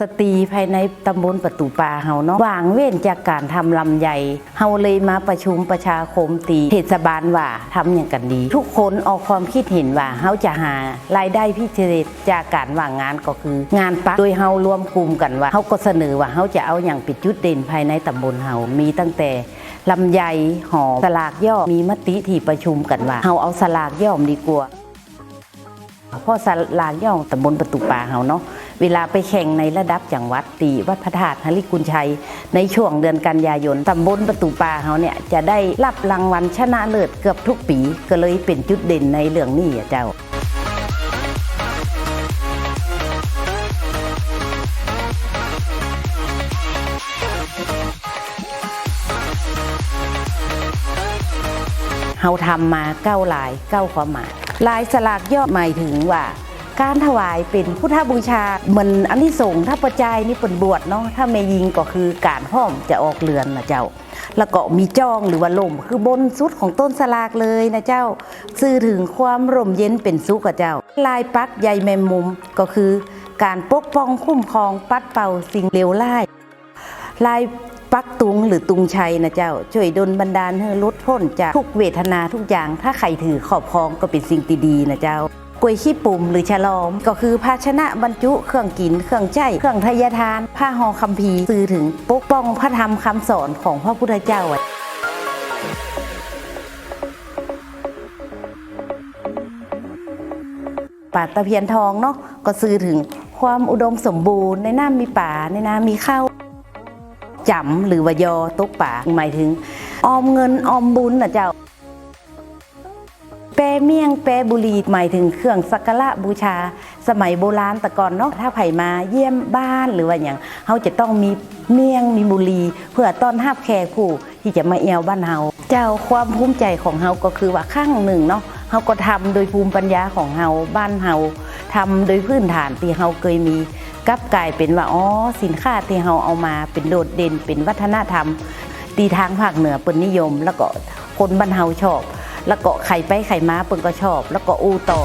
สตรีภายในตำบลประตูปาเฮาเนาะว่างเว้นจากการทำลำไยเฮาเลยมาประชุมประชาคมตีเทศบาลว่าทำอย่างกันดี ทุกคนออกความคิดเห็นว่าเฮาจะหารายได้พิเศษจากการว่างงานก็คือ งานปักโดยเฮารวมกลุ่มกันว่าเฮาก็เสนอว่าเฮาจะเอาอย่างปิดจุดเด่นภายในตำบลเฮามีตั้งแต่ลำไยหอมสลากย่อมมีมติที่ประชุมกันว่าเฮาเอาสลากย่อมดีกว่า พ่อสลางย่องตำบลประตูป่าเฮาเนาะเวลาไปแข่งในระดับจังหวัดตีวัดพระธาตุฮริกุลชัย ในช่วงเดือนกันยายนตำบลประตูป่าเฮาเนี่ยจะได้รับรางวัลชนะเลิศเกือบทุกปีก็เลยเป็นจุดเด่นในเรื่องนี้เจ้า เฮาทำมาเก้าลายเก้าความหมาย ลายสลากย่อหมายถึงว่า การถวายเป็นพุทธบูชาเหมือนอันที่ส่งถ้าประจายนี่เป็นบวชเนาะถ้าไม่ยิงก็คือการห้อมจะออกเรือนนะเจ้า แล้วก็มีจ้องหรือว่าลมคือบนสุดของต้นสลากเลยนะเจ้าสื่อถึงความร่มเย็นเป็นสุขกับเจ้า ลายปักใยแมมมุมก็คือ การปกป้องคุ้มครองปัดเป่าสิ่งเลวร้ายลาย ปักตุงหรือตุงชัยนะเจ้า ช่วยดลบันดาลให้ลดพ้นจากทุกเวทนาทุกอย่าง ถ้าใครถือขอบคองก็เป็นสิ่งดีๆนะเจ้ากลวยขี้ปุ่มหรือฉลอม ก็คือภาชนะบรรจุเครื่องกิน เครื่องใจเครื่องทายทาน ผ้าห่อคัมภีร์สื่อถึงปกป้องพระธรรมคำสอนของพระพุทธเจ้าไว้ป่าตะเพียนทองเนาะก็สื่อถึงความอุดมสมบูรณ์ในน้ำมีป่าในน้ำมีข้าว จำหรือว่ายอตกป่าหมายถึง ออมเงินออมบุญนะเจ้าแปรเมี่ยงแปรบุรีหมายถึงเครื่องสักการะบูชา สมัยโบราณแต่ก่อนเนาะถ้าไผ่มาเยี่ยมบ้านหรือว่าอย่างเขาจะต้องมีเมี่ยงมีบุรีเพื่อต้อนรับแขกผู้ที่จะมาเอวบ้านเฮาเจ้าความภูมิใจของเฮาก็คือว่าข้างหนึ่งเนาะเฮาก็ทำโดยภูมิปัญญาของเฮาบ้านเฮา ทำโดยพื้นฐานที่เฮาเคยมีกลับกลายเป็นว่าอ๋อสินค้าที่เฮาเอามาเป็นโดดเด่นเป็นวัฒนธรรมตีทางภาคเหนือเปิ้นนิยม แล้วก็คนบ้านเฮาชอบ แล้วก็ไข่ไปไข่มาเปิ้นก็ชอบ แล้วก็อูต่อ